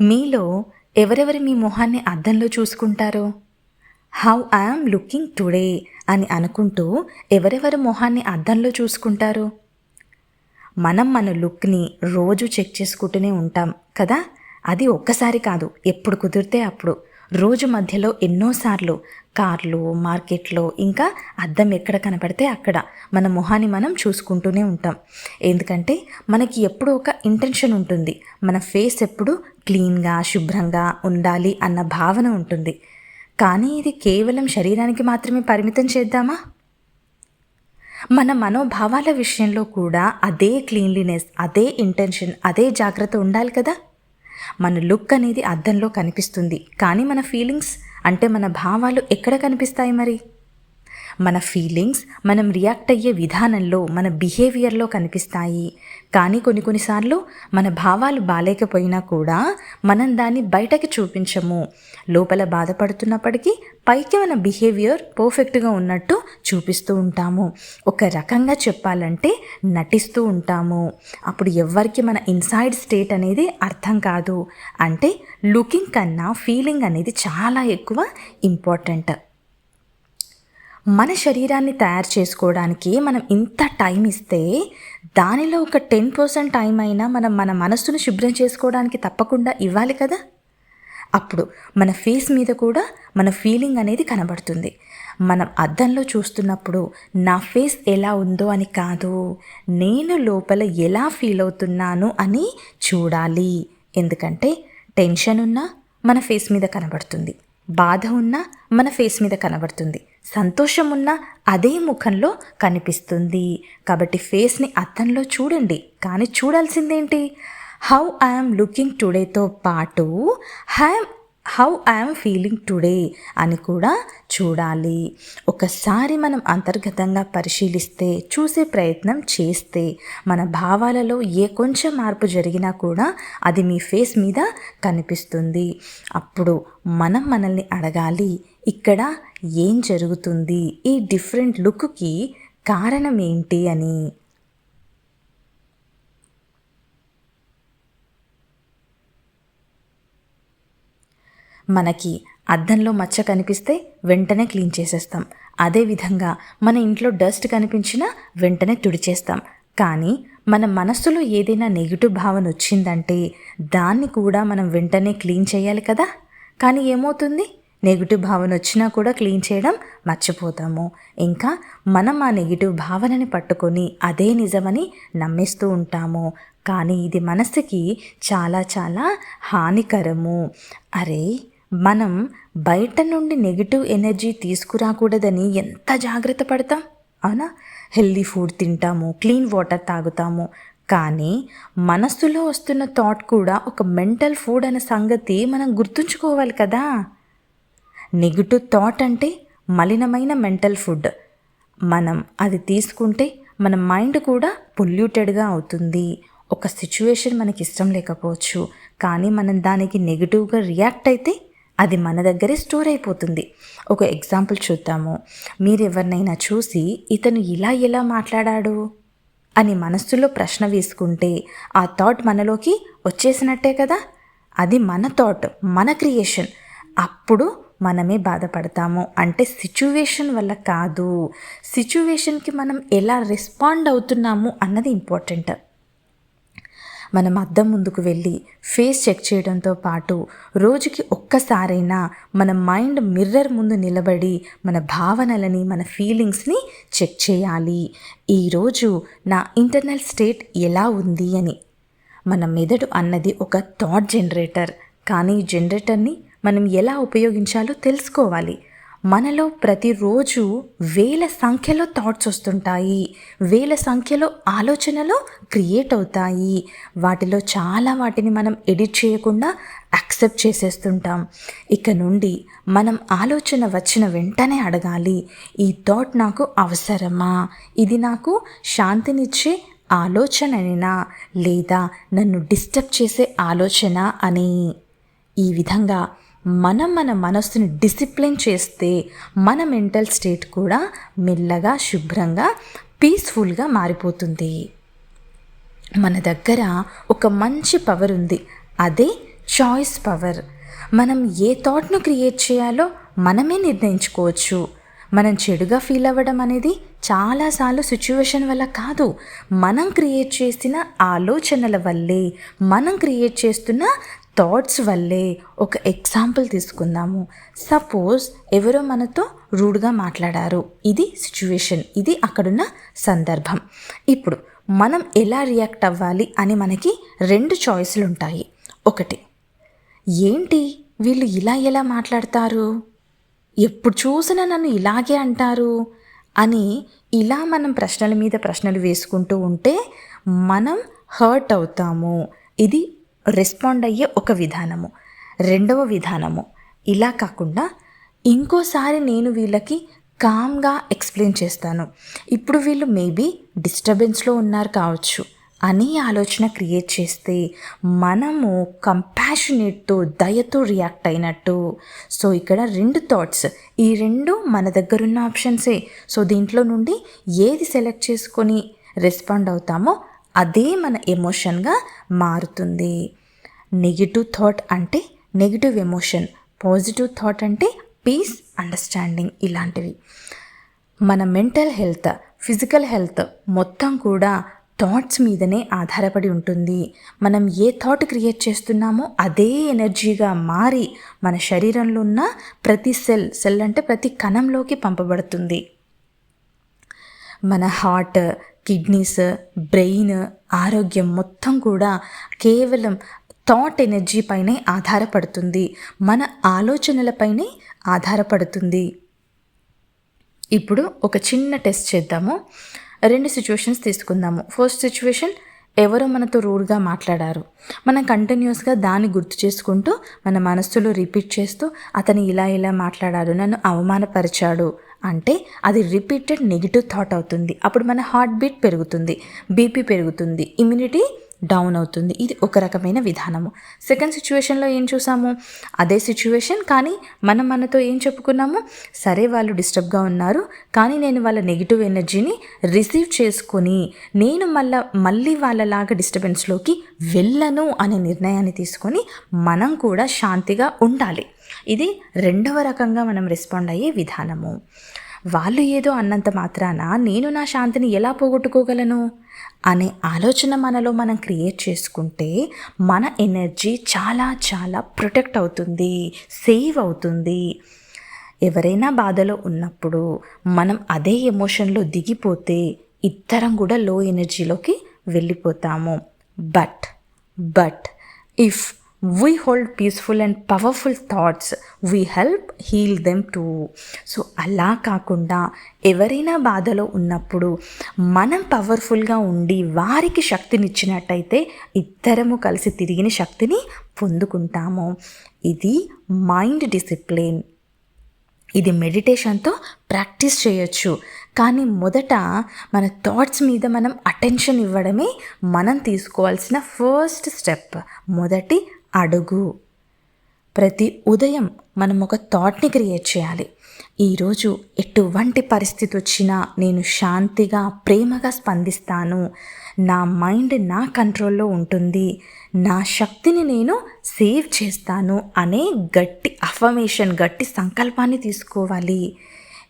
మీలో ఎవరెవరు మీ మొహాన్ని అద్దంలో చూసుకుంటారు? హౌ ఐఎమ్ లుకింగ్ టుడే అని అనుకుంటూ ఎవరెవరు మొహాన్ని అద్దంలో చూసుకుంటారు? మనం మన లుక్ని రోజు చెక్ చేసుకుంటూనే ఉంటాం కదా? అది ఒక్కసారి కాదు ఎప్పుడు కుదిరితే అప్పుడు. రోజు మధ్యలో ఎన్నోసార్లు కార్లు మార్కెట్లో ఇంకా అద్దం ఎక్కడ కనపడితే అక్కడ మన మొహాన్ని మనం చూసుకుంటూనే ఉంటాం. ఎందుకంటే మనకి ఎప్పుడు ఒక ఇంటెన్షన్ ఉంటుంది. మన ఫేస్ ఎప్పుడు క్లీన్గా శుభ్రంగా ఉండాలి అన్న భావన ఉంటుంది. కానీ ఇది కేవలం శరీరానికి మాత్రమే పరిమితం చేద్దామా? మన మనోభావాల విషయంలో కూడా అదే క్లీన్లీనెస్ అదే ఇంటెన్షన్ అదే జాగ్రత్త ఉండాలి కదా? మన లుక్ అనేది అద్దంలో కనిపిస్తుంది. కానీ మన ఫీలింగ్స్ అంటే మన భావాలు ఎక్కడ కనిపిస్తాయి మరి? మన ఫీలింగ్స్ మనం రియాక్ట్ అయ్యే విధానంలో మన బిహేవియర్లో కనిపిస్తాయి. కానీ కొన్ని కొన్నిసార్లు మన భావాలు బాలేకపోయినా కూడా మనం దాన్ని బయటకి చూపించము. లోపల బాధపడుతున్నప్పటికీ పైకి మన బిహేవియర్ పర్ఫెక్ట్గా ఉన్నట్టు చూపిస్తూ ఉంటాము. ఒక రకంగా చెప్పాలంటే నటిస్తూ ఉంటాము. అప్పుడు ఎవరికి మన ఇన్సైడ్ స్టేట్ అనేది అర్థం కాదు. అంటే లుకింగ్ కన్నా ఫీలింగ్ అనేది చాలా ఎక్కువ ఇంపార్టెంట్ మన శరీరాన్ని తయారు చేసుకోవడానికి మనం ఇంత టైం ఇస్తే దానిలో ఒక టెన్ పర్సెంట్ టైం అయినా మనం మన మనస్సును శుభ్రం చేసుకోవడానికి తప్పకుండా ఇవ్వాలి కదా? అప్పుడు మన ఫేస్ మీద కూడా మన ఫీలింగ్ అనేది కనబడుతుంది. మనం అద్దంలో చూస్తున్నప్పుడు నా ఫేస్ ఎలా ఉందో అని కాదు నేను లోపల ఎలా ఫీల్ అవుతున్నాను అని చూడాలి. ఎందుకంటే టెన్షన్ ఉన్నా మన ఫేస్ మీద కనబడుతుంది. బాధ ఉన్నా మన ఫేస్ మీద కనబడుతుంది. సంతోషం అదే ముఖంలో కనిపిస్తుంది. కాబట్టి ఫేస్ని అద్దంలో చూడండి. కానీ చూడాల్సిందేంటి? హౌ ఐఎమ్ లుకింగ్ టుడేతో పాటు హ్యామ్ హౌ ఐఎమ్ ఫీలింగ్ టుడే అని కూడా చూడాలి. ఒకసారి మనం అంతర్గతంగా పరిశీలిస్తే చూసే ప్రయత్నం చేస్తే మన భావాలలో ఏ కొంచెం మార్పు జరిగినా కూడా అది మీ ఫేస్ మీద కనిపిస్తుంది. అప్పుడు మనం మనల్ని అడగాలి ఇక్కడ ఏం జరుగుతుంది? ఈ డిఫరెంట్ లుక్కి కారణం ఏంటి అని. మనకి అద్దంలో మచ్చ కనిపిస్తే వెంటనే క్లీన్ చేసేస్తాం. అదేవిధంగా మన ఇంట్లో డస్ట్ కనిపించినా వెంటనే తుడిచేస్తాం. కానీ మన మనస్సులో ఏదైనా నెగిటివ్ భావన వచ్చిందంటే దాన్ని కూడా మనం వెంటనే క్లీన్ చేయాలి కదా? కానీ ఏమవుతుంది? నెగిటివ్ భావన వచ్చినా కూడా క్లీన్ చేయడం మర్చిపోతాము. ఇంకా మనం ఆ నెగిటివ్ భావనని పట్టుకొని అదే నిజమని నమ్మేస్తూ ఉంటాము. కానీ ఇది మనసుకి చాలా చాలా హానికరము. అరే మనం బయట నుండి నెగిటివ్ ఎనర్జీ తీసుకురాకూడదని ఎంత జాగ్రత్త పడతాం? అవునా? హెల్దీ ఫుడ్ తింటాము క్లీన్ వాటర్ తాగుతాము. కానీ మనస్సులో వస్తున్న థాట్ కూడా ఒక మెంటల్ ఫుడ్ అనే సంగతి మనం గుర్తుంచుకోవాలి కదా. నెగిటివ్ థాట్ అంటే మలినమైన మెంటల్ ఫుడ్. మనం అది తీసుకుంటే మన మైండ్ కూడా పొల్యూటెడ్గా అవుతుంది. ఒక సిచ్యువేషన్ మనకి ఇష్టం లేకపోవచ్చు. కానీ మనం దానికి నెగిటివ్గా రియాక్ట్ అయితే అది మన దగ్గరే స్టోర్ అయిపోతుంది. ఒక ఎగ్జాంపుల్ చూద్దాము. మీరు ఎవరినైనా చూసి ఇతను ఇలా ఎలా మాట్లాడాడు? అని మనస్సులో ప్రశ్న వేసుకుంటే ఆ థాట్ మనలోకి వచ్చేసినట్టే కదా? అది మన థాట్ మన క్రియేషన్. అప్పుడు మనమే బాధపడతాము. అంటే సిచ్యువేషన్ వల్ల కాదు. సిచ్యువేషన్కి మనం ఎలా రెస్పాండ్ అవుతున్నాము అన్నది ఇంపార్టెంట్ మనం అద్దం ముందుకు వెళ్ళి ఫేస్ చెక్ చేయడంతో పాటు రోజుకి ఒక్కసారైనా మన మైండ్ మిర్రర్ ముందు నిలబడి మన భావనలని మన ఫీలింగ్స్ని చెక్ చేయాలి. ఈరోజు నా ఇంటర్నల్ స్టేట్ ఎలా ఉంది అని. మన మెదడు అన్నది ఒక థాట్ జనరేటర్ కానీ ఈ జనరేటర్ని మనం ఎలా ఉపయోగించాలో తెలుసుకోవాలి. మనలో ప్రతిరోజు వేల సంఖ్యలో థాట్స్ వస్తుంటాయి. వేల సంఖ్యలో ఆలోచనలు క్రియేట్ అవుతాయి. వాటిలో చాలా వాటిని మనం ఎడిట్ చేయకుండా యాక్సెప్ట్ చేసేస్తుంటాం. ఇక నుండి మనం ఆలోచన వచ్చిన వెంటనే అడగాలి ఈ థాట్ నాకు అవసరమా? ఇది నాకు శాంతినిచ్చే ఆలోచననేనా? లేదా నన్ను డిస్టర్బ్ చేసే ఆలోచన అని? ఈ విధంగా మనం మన మనస్సుని డిసిప్లిన్ చేస్తే మన మెంటల్ స్టేట్ కూడా మెల్లగా శుభ్రంగా పీస్ఫుల్గా మారిపోతుంది. మన దగ్గర ఒక మంచి పవర్ ఉంది. అదే చాయిస్ పవర్ మనం ఏ థాట్ను క్రియేట్ చేయాలో మనమే నిర్ణయించుకోవచ్చు. మనం చెడుగా ఫీల్ అవ్వడం అనేది చాలాసార్లు సిచ్యువేషన్ వల్ల కాదు. మనం క్రియేట్ చేసిన ఆలోచనల వల్లే మనం క్రియేట్ చేస్తున్న థాట్స్ వల్లే ఒక ఎగ్జాంపుల్ తీసుకుందాము. సపోజ్ ఎవరో మనతో రూడ్గా మాట్లాడారు. ఇది సిచ్యువేషన్ ఇది అక్కడున్న సందర్భం. ఇప్పుడు మనం ఎలా రియాక్ట్ అవ్వాలి అని మనకి రెండు చాయిస్లు ఉంటాయి. ఒకటి ఏంటి వీళ్ళు ఇలా ఎలా మాట్లాడతారు? ఎప్పుడు చూసినా నన్ను ఇలాగే అంటారు అని ఇలా మనం ప్రశ్నల మీద ప్రశ్నలు వేసుకుంటూ ఉంటే మనం హర్ట్ అవుతాము. ఇది రెస్పాండ్ అయ్యే ఒక విధానము. రెండవ విధానము. ఇలా కాకుండా ఇంకోసారి నేను వీళ్ళకి కామ్గా ఎక్స్ప్లెయిన్ చేస్తాను. ఇప్పుడు వీళ్ళు మేబీ డిస్టర్బెన్స్లో ఉన్నారు కావచ్చు. అని ఆలోచన క్రియేట్ చేస్తే మనము కంపాషనేట్తో దయతో రియాక్ట్ అయినట్టు. సో ఇక్కడ రెండు థాట్స్ ఈ రెండు మన దగ్గరున్న ఆప్షన్సే సో దీంట్లో నుండి ఏది సెలెక్ట్ చేసుకొని రెస్పాండ్ అవుతామో అదే మన ఎమోషన్గా మారుతుంది. నెగిటివ్ థాట్ అంటే నెగిటివ్ ఎమోషన్ పాజిటివ్ థాట్ అంటే పీస్ అండర్స్టాండింగ్ ఇలాంటివి. మన మెంటల్ హెల్త్ ఫిజికల్ హెల్త్ మొత్తం కూడా థాట్స్ మీదనే ఆధారపడి ఉంటుంది. మనం ఏ థాట్ క్రియేట్ చేస్తున్నామో అదే ఎనర్జీగా మారి మన శరీరంలో ఉన్న ప్రతి సెల్ సెల్ అంటే ప్రతి కణంలోకి పంపబడుతుంది. మన హార్ట్ కిడ్నీస్ బ్రెయిన్ ఆరోగ్యం మొత్తం కూడా కేవలం థాట్ ఎనర్జీ పైనే ఆధారపడుతుంది. మన ఆలోచనలపైనే ఆధారపడుతుంది. ఇప్పుడు ఒక చిన్న టెస్ట్ చేద్దాము. రెండు సిచ్యువేషన్స్ తీసుకుందాము. ఫస్ట్ సిచ్యువేషన్ ఎవరో మనతో రూడ్గా మాట్లాడారు. మనం కంటిన్యూస్గా దాన్ని గుర్తు చేసుకుంటూ మన మనస్సులో రిపీట్ చేస్తూ అతను ఇలా ఇలా మాట్లాడాడు నన్ను అవమానపరిచాడు. అంటే అది రిపీటెడ్ నెగిటివ్ థాట్ అవుతుంది. అప్పుడు మన హార్ట్ బీట్ పెరుగుతుంది. బీపీ పెరుగుతుంది. ఇమ్యూనిటీ డౌన్ అవుతుంది. ఇది ఒక రకమైన విధానము. సెకండ్ సిచ్యువేషన్లో ఏం చూసాము? అదే సిచ్యువేషన్ కానీ మనం మనతో ఏం చెప్పుకున్నాము? సరే వాళ్ళు డిస్టర్బ్గా ఉన్నారు కానీ నేను వాళ్ళ నెగిటివ్ ఎనర్జీని రిసీవ్ చేసుకొని నేను మళ్ళా మళ్ళీ వాళ్ళలాగా డిస్టర్బెన్స్లోకి వెళ్ళను అనే నిర్ణయాన్ని తీసుకొని మనం కూడా శాంతిగా ఉండాలి. ఇది రెండవ రకంగా మనం రెస్పాండ్ అయ్యే విధానము. వాళ్ళు ఏదో అన్నంత మాత్రాన నేను నా శాంతిని ఎలా పోగొట్టుకోగలను? అనే ఆలోచన మనలో మనం క్రియేట్ చేసుకుంటే మన ఎనర్జీ చాలా చాలా ప్రొటెక్ట్ అవుతుంది సేవ్ అవుతుంది. ఎవరైనా బాధలో ఉన్నప్పుడు మనం అదే ఎమోషన్లో దిగిపోతే ఇద్దరం కూడా లో ఎనర్జీలోకి వెళ్ళిపోతాము. But but if we hold peaceful and powerful thoughts we help heal them to so అలా కాకుండా ఎవరైనా బాధలో ఉన్నప్పుడు మనం పవర్ఫుల్గా ఉండి వారికి శక్తినిచ్చినట్టయితే ఇద్దరము కలిసి తిరిగిన శక్తిని పొందుకుంటాము. ఇది మైండ్ డిసిప్లిన్ ఇది మెడిటేషన్తో ప్రాక్టీస్ చేయొచ్చు. కానీ మొదట మన థాట్స్ మీద మనం అటెన్షన్ ఇవ్వడమే మనం తీసుకోవాల్సిన ఫస్ట్ స్టెప్ మొదటి అడుగు. ప్రతి ఉదయం మనం ఒక థాట్ని క్రియేట్ చేయాలి. ఈరోజు ఎటువంటి పరిస్థితి వచ్చినా నేను శాంతిగా ప్రేమగా స్పందిస్తాను. నా మైండ్ నా కంట్రోల్లో ఉంటుంది. నా శక్తిని నేను సేవ్ చేస్తాను అనే గట్టి అఫర్మేషన్ గట్టి సంకల్పాన్ని తీసుకోవాలి.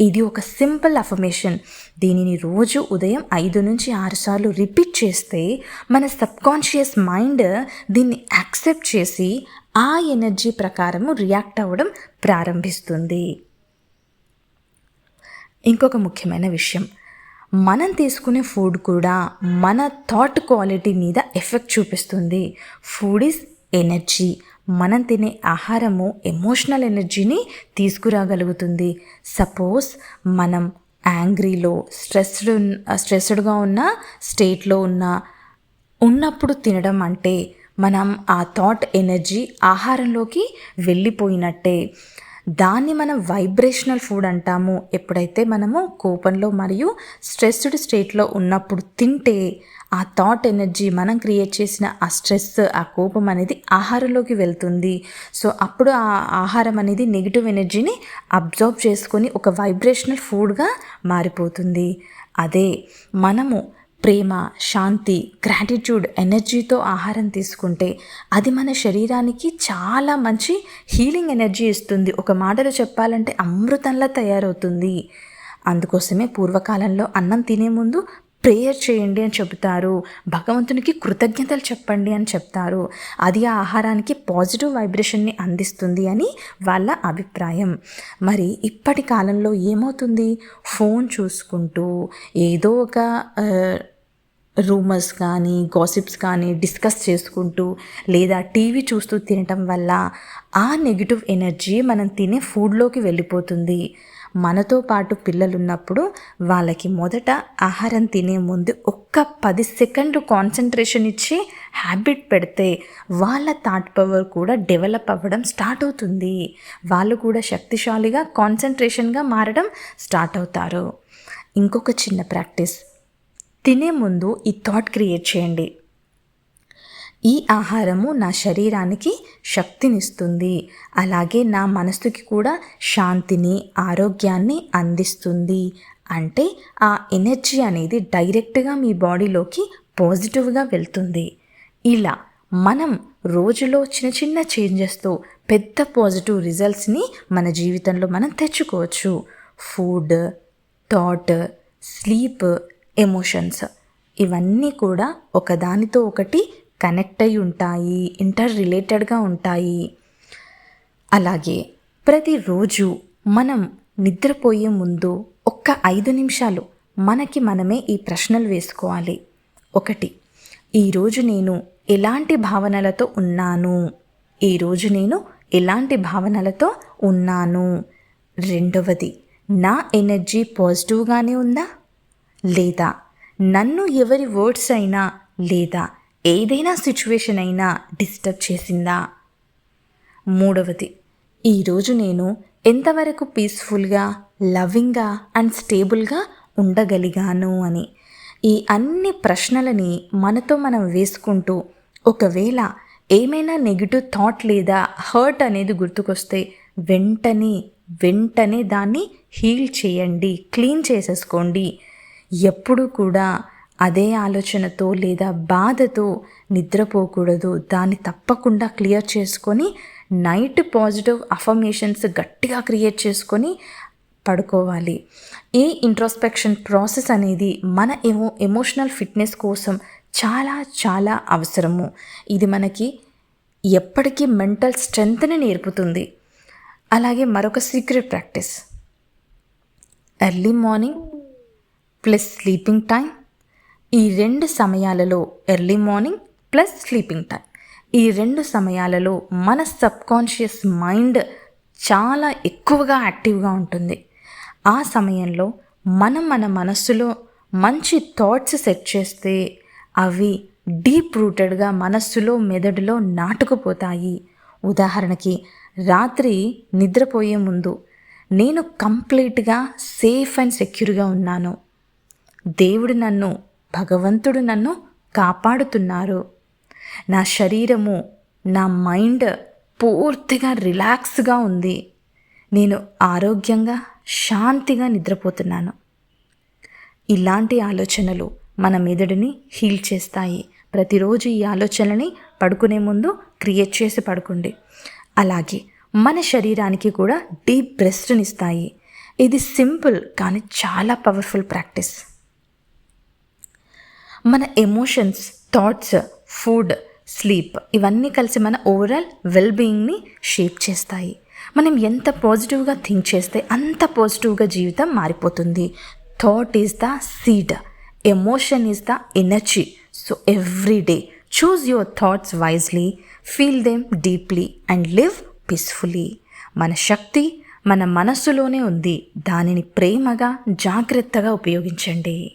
ఇది ఒక సింపుల్ అఫర్మేషన్. దీనిని రోజు ఉదయం ఐదు నుంచి ఆరు సార్లు రిపీట్ చేస్తే మన సబ్కాన్షియస్ మైండ్ దీన్ని యాక్సెప్ట్ చేసి ఆ ఎనర్జీ ప్రకారము రియాక్ట్ అవ్వడం ప్రారంభిస్తుంది. ఇంకొక ముఖ్యమైన విషయం. మనం తీసుకునే ఫుడ్ కూడా మన థాట్ క్వాలిటీ మీద ఎఫెక్ట్ చూపిస్తుంది. Food is energy. మనం తినే ఆహారము ఎమోషనల్ ఎనర్జీని తీసుకురాగలుగుతుంది. సపోజ్ మనం యాంగ్రీలో స్ట్రెస్డ్ స్ట్రెస్డ్గా ఉన్న స్టేట్లో ఉన్న ఉన్నప్పుడు తినడం అంటే మనం ఆ థాట్ ఎనర్జీ ఆహారంలోకి వెళ్ళిపోయినట్టే. దాన్ని మనం వైబ్రేషనల్ ఫుడ్ అంటాము. ఎప్పుడైతే మనము కోపంలో మరియు స్ట్రెస్డ్ స్టేట్లో ఉన్నప్పుడు తింటే ఆ థాట్ ఎనర్జీ మనం క్రియేట్ చేసిన ఆ స్ట్రెస్ ఆ కోపం అనేది ఆహారంలోకి వెళ్తుంది. సో అప్పుడు ఆ ఆహారం అనేది నెగిటివ్ ఎనర్జీని అబ్జర్వ్ చేసుకొని ఒక వైబ్రేషనల్ ఫుడ్గా మారిపోతుంది. అదే మనము ప్రేమ శాంతి గ్రాటిట్యూడ్ ఎనర్జీతో ఆహారం తీసుకుంటే అది మన శరీరానికి చాలా మంచి హీలింగ్ ఎనర్జీ ఇస్తుంది. ఒక మాటలో చెప్పాలంటే అమృతంలా తయారవుతుంది. అందుకోసమే పూర్వకాలంలో అన్నం తినే ముందు ప్రేయర్ చేయండి అని చెబుతారు. భగవంతునికి కృతజ్ఞతలు చెప్పండి అని చెప్తారు. అది ఆ ఆహారానికి పాజిటివ్ వైబ్రేషన్ని అందిస్తుంది అని వాళ్ళ అభిప్రాయం. మరి ఇప్పటి కాలంలో ఏమవుతుంది? ఫోన్ చూసుకుంటూ ఏదో ఒక రూమర్స్ కానీ గాసిప్స్ కానీ డిస్కస్ చేసుకుంటూ లేదా టీవీ చూస్తూ తినటం వల్ల ఆ నెగిటివ్ ఎనర్జీ మనం తినే ఫుడ్లోకి వెళ్ళిపోతుంది. మనతో పాటు పిల్లలున్నప్పుడు వాళ్ళకి మొదట ఆహారం తినే ముందు ఒక్క పది సెకండ్లు కాన్సన్ట్రేషన్ ఇచ్చి హ్యాబిట్ పెడితే వాళ్ళ థాట్ పవర్ కూడా డెవలప్ అవ్వడం స్టార్ట్ అవుతుంది. వాళ్ళు కూడా శక్తిశాలిగా కాన్సన్ట్రేషన్గా మారడం స్టార్ట్ అవుతారు. ఇంకొక చిన్న ప్రాక్టీస్. తినే ముందు ఈ థాట్ క్రియేట్ చేయండి. ఈ ఆహారము నా శరీరానికి శక్తినిస్తుంది. అలాగే నా మనసుకి కూడా శాంతిని ఆరోగ్యాన్ని అందిస్తుంది. అంటే ఆ ఎనర్జీ అనేది డైరెక్ట్గా మీ బాడీలోకి పాజిటివ్గా వెళ్తుంది. ఇలా మనం రోజులో చిన్న చిన్న చేంజెస్తో పెద్ద పాజిటివ్ రిజల్ట్స్ని మన జీవితంలో మనం తెచ్చుకోవచ్చు. ఫుడ్ థాట్ స్లీప్ ఎమోషన్స్ ఇవన్నీ కూడా ఒకదానితో ఒకటి కనెక్ట్ అయి ఉంటాయి ఇంటర్ రిలేటెడ్గా ఉంటాయి. అలాగే ప్రతిరోజు మనం నిద్రపోయే ముందు ఒక్క ఐదు నిమిషాలు మనకి మనమే ఈ ప్రశ్నలు వేసుకోవాలి. ఒకటి ఈరోజు నేను ఎలాంటి భావనలతో ఉన్నాను? ఈరోజు నేను ఎలాంటి భావనలతో ఉన్నాను? రెండవది నా ఎనర్జీ పాజిటివ్గానే ఉందా? లేదా నన్ను ఎవరి వర్డ్స్ అయినా లేదా ఏదైనా సిచ్యువేషన్ అయినా డిస్టర్బ్ చేసిందా? మూడవది ఈరోజు నేను ఎంతవరకు పీస్ఫుల్గా లవింగ్గా అండ్ స్టేబుల్గా ఉండగలిగాను అని ఈ అన్ని ప్రశ్నలని మనతో మనం వేసుకుంటూ ఒకవేళ ఏమైనా నెగిటివ్ థాట్ లేదా హర్ట్ అనేది గుర్తుకొస్తే వెంటనే వెంటనే దాన్ని హీల్ చేయండి క్లీన్ చేసేసుకోండి. ఎప్పుడు కూడా అదే ఆలోచనతో లేదా బాధతో నిద్రపోకూడదు. దాన్ని తప్పకుండా క్లియర్ చేసుకొని నైట్ పాజిటివ్ అఫర్మేషన్స్ గట్టిగా క్రియేట్ చేసుకొని పడుకోవాలి. ఈ ఇంట్రోస్పెక్షన్ ప్రాసెస్ అనేది మన ఎమో ఎమోషనల్ ఫిట్నెస్ కోసం చాలా చాలా అవసరము. ఇది మనకి ఎప్పటికీ మెంటల్ స్ట్రెంగ్త్ని నేర్పుతుంది. అలాగే మరొక secret practice. Early morning plus sleeping time ఈ రెండు సమయాలలో early morning plus sleeping time ఈ రెండు సమయాలలో మన సబ్కాన్షియస్ మైండ్ చాలా ఎక్కువగా యాక్టివ్గా ఉంటుంది. ఆ సమయంలో మనం మన మనస్సులో మంచి థాట్స్ సెట్ చేస్తే అవి డీప్ రూటెడ్గా మనస్సులో మెదడులో నాటుకుపోతాయి. ఉదాహరణకి రాత్రి నిద్రపోయే ముందు నేను కంప్లీట్గా సేఫ్ అండ్ సెక్యూర్గా ఉన్నాను. దేవుడు నన్ను భగవంతుడు నన్ను కాపాడుతున్నారు. నా శరీరము నా మైండ్ పూర్తిగా రిలాక్స్గా ఉంది. నేను ఆరోగ్యంగా శాంతిగా నిద్రపోతున్నాను. ఇలాంటి ఆలోచనలు మన మెదడుని హీల్ చేస్తాయి. ప్రతిరోజు ఈ ఆలోచనని పడుకునే ముందు క్రియేట్ చేసి పడుకోండి. అలాగే మన శరీరానికి కూడా డీప్ బ్రెస్ట్నిస్తాయి ఇది సింపుల్ కానీ చాలా పవర్ఫుల్ ప్రాక్టీస్. మన ఎమోషన్స్ థాట్స్ ఫుడ్ స్లీప్ ఇవన్నీ కలిసి మన ఓవరాల్ వెల్ బీయింగ్ని షేప్ చేస్తాయి. మనం ఎంత పాజిటివ్గా థింక్ చేస్తే అంత పాజిటివ్గా జీవితం మారిపోతుంది. Thought is the seed emotion is the energy so every day choose your thoughts wisely feel them deeply and live peacefully మన శక్తి మన మనస్సులోనే ఉంది. దానిని ప్రేమగా జాగ్రత్తగా ఉపయోగించండి.